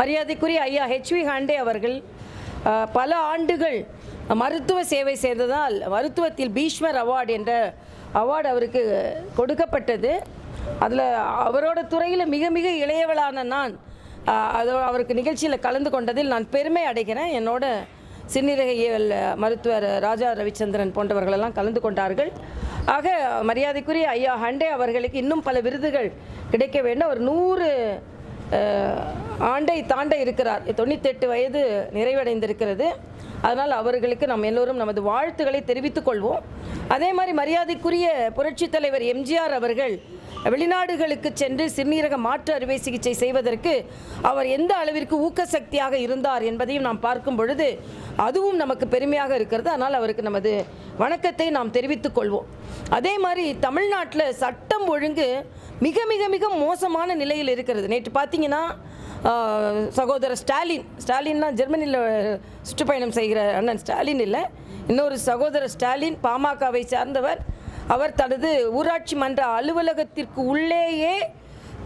மரியாதைக்குரிய ஐயா HV André அவர்கள் பல ஆண்டுகள் மருத்துவ சேவை செய்ததால் மருத்துவத்தில் பீஷ்மர் அவார்டு என்ற அவார்டு அவருக்கு கொடுக்கப்பட்டது. அதில் அவரோட துறையில் மிக மிக இளையவளான நான் அதோ அவருக்கு நிகழ்ச்சியில் கலந்து கொண்டதில் நான் பெருமை அடைகிறேன். என்னோட சிறுநீரகியல் மருத்துவர் ராஜா ரவிச்சந்திரன் போன்றவர்களெல்லாம் கலந்து கொண்டார்கள். ஆக மரியாதைக்குரிய ஐயா ஹண்டே அவர்களுக்கு இன்னும் பல விருதுகள் கிடைக்க வேண்டும். ஒரு நூறு ஆண்டை தாண்ட இருக்கிறார். தொண்ணூத்தெட்டு வயது நிறைவடைந்திருக்கிறது. அதனால் அவர்களுக்கு நாம் எல்லோரும் நமது வாழ்த்துக்களை தெரிவித்துக் கொள்வோம். அதே மாதிரி மரியாதைக்குரிய புரட்சித் தலைவர் எம்ஜிஆர் அவர்கள் வெளிநாடுகளுக்கு சென்று சிறுநீரக மாற்று அறுவை சிகிச்சை செய்வதற்கு அவர் எந்த அளவிற்கு ஊக்க சக்தியாக இருந்தார் என்பதையும் நாம் பார்க்கும் பொழுது அதுவும் நமக்கு பெருமையாக இருக்கிறது. அதனால் அவருக்கு நமது வணக்கத்தை நாம் தெரிவித்துக் கொள்வோம். அதே மாதிரி தமிழ்நாட்டில் சட்டம் ஒழுங்கு மிக மிக மிக மோசமான நிலையில் இருக்கிறது. நேற்று பார்த்தீங்கன்னா சகோதரர் ஸ்டாலின். ஸ்டாலின்னா ஜெர்மனியில் சுற்றுப்பயணம் செய்கிற அண்ணன் ஸ்டாலின் இல்லை. இன்னொரு சகோதரர் ஸ்டாலின் பாமகவை சார்ந்தவர். அவர் தனது ஊராட்சி மன்ற அலுவலகத்திற்கு உள்ளேயே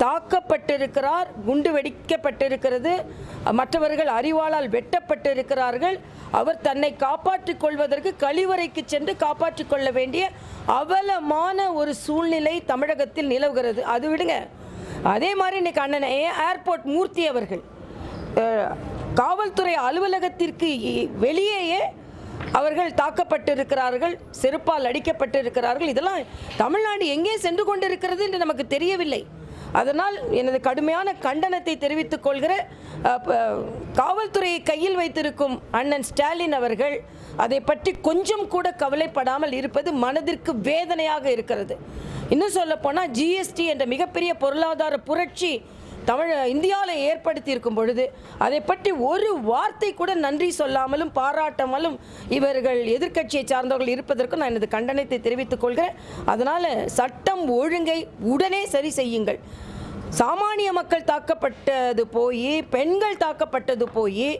தாக்கப்பட்டிருக்கிறார் குண்டு வெடிக்கப்பட்டிருக்கிறது. மற்றவர்கள் அறிவாளால் வெட்டப்பட்டிருக்கிறார்கள். அவர் தன்னை காப்பாற்றிக் கொள்வதற்கு கழிவறைக்கு சென்று காப்பாற்றிக் கொள்ள வேண்டிய அவலமான ஒரு சூழ்நிலை தமிழகத்தில் நிலவுகிறது. அது விடுங்க. அதே மாதிரி இன்னைக்கு அண்ணன் ஏர்போர்ட் மூர்த்தி அவர்கள் காவல்துறை அலுவலகத்திற்கு வெளியேயே அவர்கள் தாக்கப்பட்டிருக்கிறார்கள் செருப்பால் அடிக்கப்பட்டிருக்கிறார்கள். இதெல்லாம் தமிழ்நாடு எங்கே சென்று கொண்டிருக்கிறது என்று நமக்கு தெரியவில்லை. அதனால் எனது கடுமையான கண்டனத்தை தெரிவித்துக் கொள்கிற காவல்துறையை கையில் வைத்திருக்கும் அண்ணன் ஸ்டாலின் அவர்கள் அதை பற்றி கொஞ்சம் கூட கவலைப்படாமல் இருப்பது மனதிற்கு வேதனையாக இருக்கிறது. இன்னும் சொல்ல போனால் ஜிஎஸ்டி என்ற மிகப்பெரிய பொருளாதார புரட்சி தமிழ் இந்தியாவில் ஏற்படுத்தி இருக்கும் பொழுது அதை பற்றி ஒரு வார்த்தை கூட நன்றி சொல்லாமலும் பாராட்டாமலும் இவர்கள் எதிர்க்கட்சியை சார்ந்தவர்கள் இருப்பதற்கு நான் எனது கண்டனத்தை தெரிவித்துக் கொள்கிறேன். அதனால் சட்டம் ஒழுங்கை உடனே சரி செய்யுங்கள். சாமானிய மக்கள் தாக்கப்பட்டது போய் பெண்கள் தாக்கப்பட்டது போய்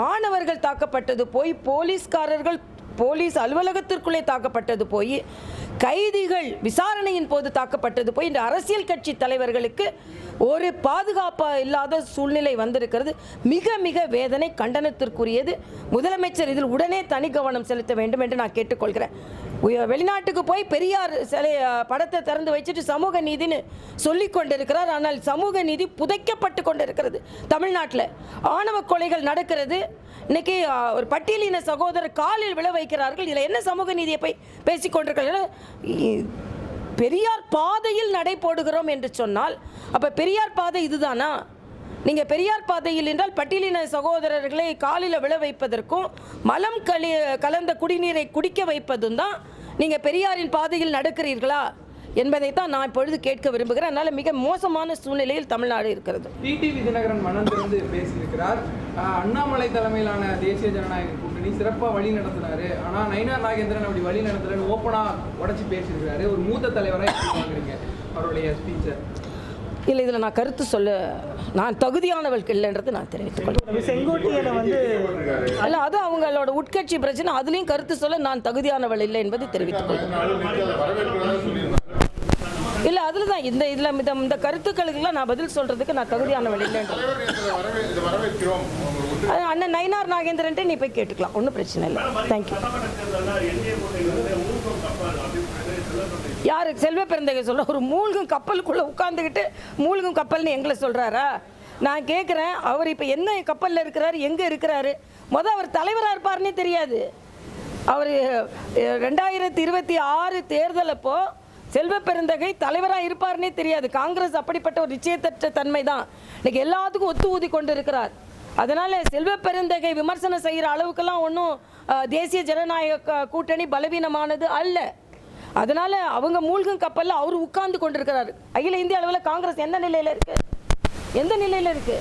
மாணவர்கள் தாக்கப்பட்டது போய் போலீஸ்காரர்கள் போலீஸ் அலுவலகத்திற்குள்ளே தாக்கப்பட்டது போய் கைதிகள் விசாரணையின் போது தாக்கப்பட்டது போய் இந்த அரசியல் கட்சி தலைவர்களுக்கு ஒரு பாதுகாப்பு இல்லாத சூழ்நிலை வந்திருக்கிறது. மிக மிக வேதனை கண்டனத்திற்குரியது. முதலமைச்சர் இதில் உடனே தனி கவனம் செலுத்த வேண்டும் என்று நான் கேட்டுக்கொள்கிறேன். வெளிநாட்டுக்கு போய் பெரியார் சிலை படத்தை திறந்து வச்சுட்டு சமூக நீதின்னு சொல்லி கொண்டிருக்கிறார். ஆனால் சமூக நீதி புதைக்கப்பட்டு கொண்டிருக்கிறது தமிழ்நாட்டில். ஆணவ கொலைகள் நடக்கிறது. இன்னைக்கு ஒரு பட்டியலின சகோதரர் காலில் விழ வைக்கிறார்கள். இதில் என்ன சமூக நீதியை போய் பேசிக்கொண்டிருக்கிறார்கள் பெரியார் பாதையில் நடை போடுகிறோம் என்று சொன்னால் அப்போ பெரியார் பாதை இதுதானா? நீங்கள் பெரியார் பாதையில் என்றால் பட்டியலின சகோதரர்களை காலில் விழ வைப்பதற்கும் மலம் கலி கலந்த குடிநீரை குடிக்க வைப்பதும் தான் நீங்கள் பெரியாரின் பாதையில் நடக்கிறீர்களா என்பதை தான் நான் இப்பொழுது கேட்க விரும்புகிறேன். அதனால் மிக மோசமான சூழ்நிலையில் தமிழ்நாடு இருக்கிறது. டிடிவி தினகரன் மனம் திறந்து பேசியிருக்கிறார். அண்ணாமலை தலைமையிலான தேசிய ஜனநாயக கூட்டணி சிறப்பாக வழி நடத்தினாரு ஆனால் நயினார் நாகேந்திரன் அப்படி வழி நடத்துறேன்னு ஓப்பனாக உடச்சி பேசியிருக்கிறாரு. ஒரு மூத்த தலைவராக எப்படி பார்க்குறீங்க? அவருடைய ஸ்பீச்சை இல்லை இதில் நான் கருத்து சொல்ல நான் தகுதியானவள் இல்லைன்றது நான் தெரிவித்துக் கொள்கிறேன். வந்து அல்ல அது அவங்களோட உட்கட்சி பிரச்சனை அதுலேயும் கருத்து சொல்ல நான் தகுதியானவள் இல்லை என்பதை தெரிவித்துக் கொள்கிறேன். இல்லை அதில் தான் இந்த இதில் இந்த இந்த கருத்துக்களுக்கெல்லாம் நான் பதில் சொல்கிறதுக்கு நான் தகுதியானவள் அது அண்ணன் நயினார் நாகேந்திரன்ட்டு நீ போய் கேட்டுக்கலாம் ஒன்றும் பிரச்சனை இல்லை. தேங்க்யூ யார்? செல்வ பிறந்தகை சொல்ல ஒரு மூழ்கும் கப்பலுக்குள்ளே உட்காந்துக்கிட்டு மூழ்கும் கப்பல்னு எங்களை சொல்கிறாரா நான் கேட்குறேன் அவர் இப்போ என்ன கப்பலில் இருக்கிறாரு எங்கே இருக்கிறாரு? மொதல் அவர் தலைவராக இருப்பாருன்னே தெரியாது. அவர் ரெண்டாயிரத்தி இருபத்தி ஆறு தேர்தல் அப்போ செல்வ பெருந்தகை தலைவராக இருப்பாருன்னே தெரியாது. காங்கிரஸ் அப்படிப்பட்ட ஒரு நிச்சயத்தற்ற தன்மை தான் இன்னைக்கு எல்லாத்துக்கும் ஒத்து ஊதி கொண்டு இருக்கிறார் அதனால செல்வ பெருந்தகை விமர்சனம் செய்கிற அளவுக்கெல்லாம் ஒன்றும் தேசிய ஜனநாயக கூட்டணி பலவீனமானது அல்ல. அதனால அவங்க மூழ்கும் கப்பல்ல அவர் உட்கார்ந்து கொண்டிருக்கிறார். அகில இந்திய அளவில் காங்கிரஸ் எந்த நிலையில இருக்கு? எந்த நிலையில இருக்கு?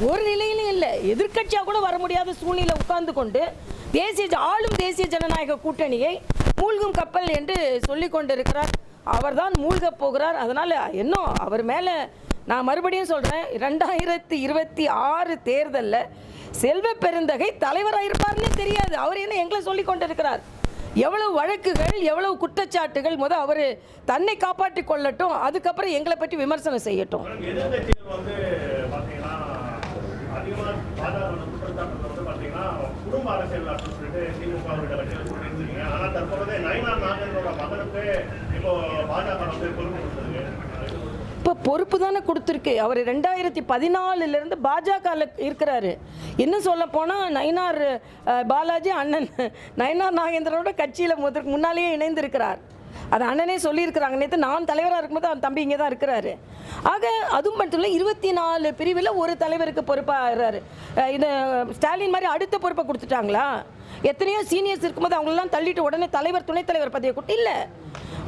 ஒரு நிலையிலும் இல்லை. எதிர்கட்சியாக கூட வர முடியாத சூழ்நிலை உட்கார்ந்து கொண்டு தேசிய ஜ- ஆளும் தேசிய ஜனநாயக கூட்டணியை மூழ்கும் கப்பல் என்று சொல்லி கொண்டிருக்கிறார். அவர்தான் மூழ்கப் போகிறார். அதனால இன்னும் அவர் மேல நான் மறுபடியும் சொல்றேன் ரெண்டாயிரத்தி இருபத்தி ஆறு தேர்தலில் செல்வ பெருந்தகை தலைவராக இருப்பார்னே தெரியாது. அவர் என்ன எங்களை சொல்லி கொண்டிருக்கிறார்? எவ்வளவு வழக்குகள் எவ்வளவு குற்றச்சாட்டுகள் முத அவர் தன்னை காப்பாற்றி கொள்ளட்டும் அதுக்கப்புறம் எங்களை பற்றி விமர்சனம் செய்யட்டும். குடும்ப அரசியல் இப்போ பாஜக வந்து பொறுப்பு பொறுப்பு தானே கொடுத்துருக்கு. அவர் ரெண்டாயிரத்தி பதினாலுலேருந்து பாஜகவில் இருக்கிறாரு. இன்னும் சொல்ல போனால் நயினார் பாலாஜி அண்ணன் நயினார் நாகேந்திரனோட கட்சியில் முதற்கு முன்னாலேயே இணைந்திருக்கிறார். அது அண்ணனே சொல்லியிருக்கிறாங்க. நேற்று நான் தலைவராக இருக்கும்போது அவன் தம்பி இங்கே தான் இருக்கிறாரு. ஆக அதுவும் மட்டும் இல்லை இருபத்தி நாலு பிரிவில் ஒரு தலைவருக்கு பொறுப்பாகிறாரு இது ஸ்டாலின் மாதிரி அடுத்த பொறுப்பை கொடுத்துட்டாங்களா? எத்தனையோ சீனியர்ஸ் இருக்கும்போது அவங்களெல்லாம் தள்ளிட்டு உடனே தலைவர் துணைத் தலைவர் பதவியை கூட்டி இல்லை.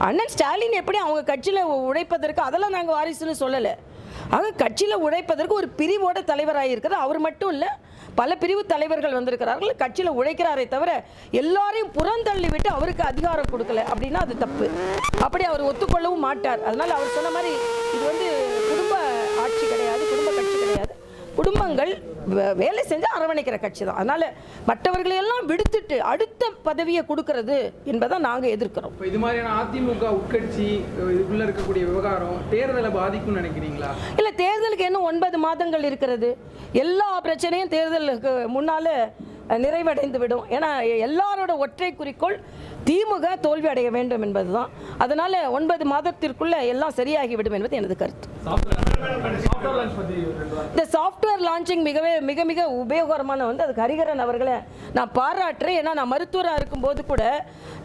அண்ணன் ஸ்டாலின் எப்படி அவங்க கட்சியில் உழைப்பதற்கு அதெல்லாம் நாங்கள் வாரிசுன்னு சொல்லலை. ஆக கட்சியில் உழைப்பதற்கு ஒரு பிரிவோட தலைவராக இருக்கிறது அவர் மட்டும் இல்லை பல பிரிவு தலைவர்கள் வந்திருக்கிறார்கள் கட்சியில் உழைக்கிறாரே தவிர எல்லாரையும் புறந்தள்ளி விட்டு அவருக்கு அதிகாரம் கொடுக்கல அப்படின்னா அது தப்பு. அப்படி அவர் ஒத்துக்கொள்ளவும் மாட்டார். அதனால அவர் சொன்ன மாதிரி இது வந்து குடும்பங்கள் வேலை செஞ்சு அரவணைக்கிற கட்சி தான் அதனால மற்றவர்களையெல்லாம் விடுத்துட்டு அடுத்த பதவியை கொடுக்கறது என்பதை நாங்கள் எதிர்க்கிறோம். இப்போ இது மாதிரியான அதிமுக உட்கட்சி இதுக்குள்ள இருக்கக்கூடிய விவகாரம் தேர்தலை பாதிக்கும்னு நினைக்கிறீங்களா? இல்லை தேர்தலுக்கு இன்னும் ஒன்பது மாதங்கள் இருக்கிறது. எல்லா பிரச்சனையும் தேர்தலுக்கு முன்னால் நிறைவடைந்து விடும் ஏன்னா எல்லாரோட ஒற்றை குறிக்கோள் திமுக தோல்வி அடைய வேண்டும் என்பதுதான். அதனால ஒன்பது மாதத்திற்குள்ள எல்லாம் சரியாகிவிடும் என்பது எனது கருத்து. இந்த சாஃப்ட்வேர் லான்ச்சிங் மிகவே மிக மிக உபயோகரமான வந்து அதுக்கு ஹரிகரன் அவர்களை நான் பாராட்டுறேன். ஏன்னா நான் மருத்துவராக இருக்கும்போது கூட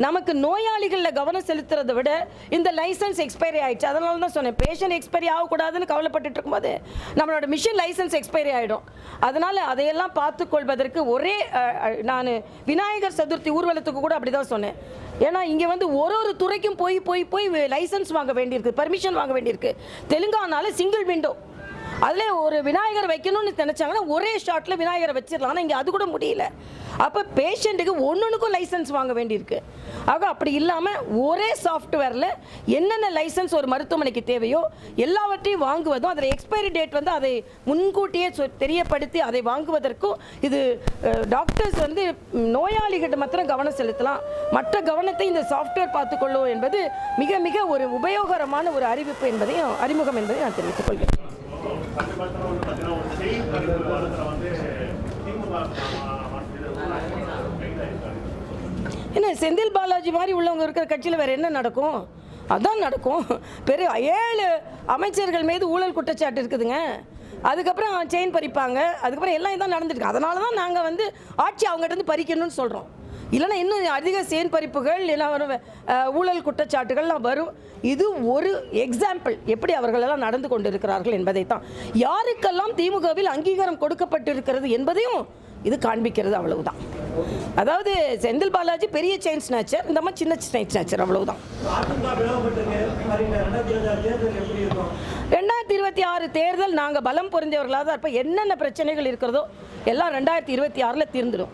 நமக்கு நோயாளிகளில் கவனம் செலுத்துறதை விட இந்த லைசன்ஸ் எக்ஸ்பைரி ஆயிடுச்சு. அதனால தான் சொன்னேன் பேஷண்ட் எக்ஸ்பைரி ஆகக்கூடாதுன்னு கவலைப்பட்டு இருக்கும்போது நம்மளோட மிஷின் லைசன்ஸ் எக்ஸ்பைரி ஆகிடும் அதனால அதையெல்லாம் பார்த்துக்கொள்வதற்கு ஒரே நான் விநாயகர் சதுர்த்தி ஊர்வலத்துக்கு கூட அப்படி தான் சொன்னேன். ஏன்னா இங்கே வந்து ஒரு ஒரு துறைக்கும் போய் போய் போய் லைசன்ஸ் வாங்க வேண்டியிருக்கு பர்மிஷன் வாங்க வேண்டியிருக்கு. தெலுங்கானால சிங்கிள் விண்டோ அதில் ஒரு விநாயகர் வைக்கணும்னு நினச்சாங்கன்னா ஒரே ஷாட்டில் விநாயகரை வச்சிடலாம். ஆனால் இங்கே அது கூட முடியல. அப்போ பேஷண்ட்டுக்கு ஒன்றுக்கும் லைசன்ஸ் வாங்க வேண்டியிருக்கு. ஆக அப்படி இல்லாமல் ஒரே சாஃப்ட்வேரில் என்னென்ன லைசன்ஸ் ஒரு மருத்துவமனைக்கு தேவையோ எல்லாவற்றையும் வாங்குவதும் அதில் எக்ஸ்பைரி டேட் வந்து அதை முன்கூட்டியே சொ- தெரியப்படுத்தி அதை வாங்குவதற்கும் இது டாக்டர்ஸ் வந்து நோயாளிகிட்ட மாத்திரம் கவனம் செலுத்தலாம். மற்ற கவனத்தை இந்த சாஃப்ட்வேர் பார்த்துக்கொள்ளும் என்பது மிக மிக ஒரு உபயோகரமான ஒரு அறிவிப்பு என்பதையும் அறிமுகம் என்பதையும் நான் தெரிவித்துக் கொள்கிறேன் சமீபத்தில் வந்து பார்த்தீங்கன்னா ஒரு செயின் பறிப்பு வழக்கில் வந்து திமுக கைதாயிருக்காங்க என்ன செந்தில் பாலாஜி மாதிரி உள்ளவங்க இருக்கிற கட்சியில் வேறு என்ன நடக்கும்? அதான் நடக்கும். பெரிய ஏழு அமைச்சர்கள் மீது ஊழல் குற்றச்சாட்டு இருக்குதுங்க. அதுக்கப்புறம் செயின் பறிப்பாங்க. அதுக்கப்புறம் எல்லாம் இதான் நடந்துருக்கு அதனால தான் நாங்கள் வந்து ஆட்சி அவங்ககிட்ட இருந்து பறிக்கணும்னு சொல்கிறோம் இல்லைன்னா இன்னும் அதிக சேன் பறிப்புகள் ஊழல் குற்றச்சாட்டுகள்லாம் வரும். இது ஒரு எக்ஸாம்பிள் எப்படி அவர்களெல்லாம் நடந்து கொண்டிருக்கிறார்கள் என்பதை தான். யாருக்கெல்லாம் திமுகவில் அங்கீகாரம் கொடுக்கப்பட்டிருக்கிறது என்பதையும் இது காண்பிக்கிறது அவ்வளவுதான். அதாவது செந்தில் பாலாஜி பெரிய செயின் ஸ்நாச்சர் இந்த மாதிரி சின்ன செயின் ஸ்நாச்சர் அவ்வளவுதான். இருபத்தி ஆறு தேர்தல் ரெண்டாயிரத்தி இருபத்தி ஆறு தேர்தல் நாங்கள் பலம் பொருந்தியவர்களாக தான் இருப்போம். என்னென்ன பிரச்சனைகள் இருக்கிறதோ எல்லாம் ரெண்டாயிரத்தி இருபத்தி ஆறில் தீர்ந்துடும்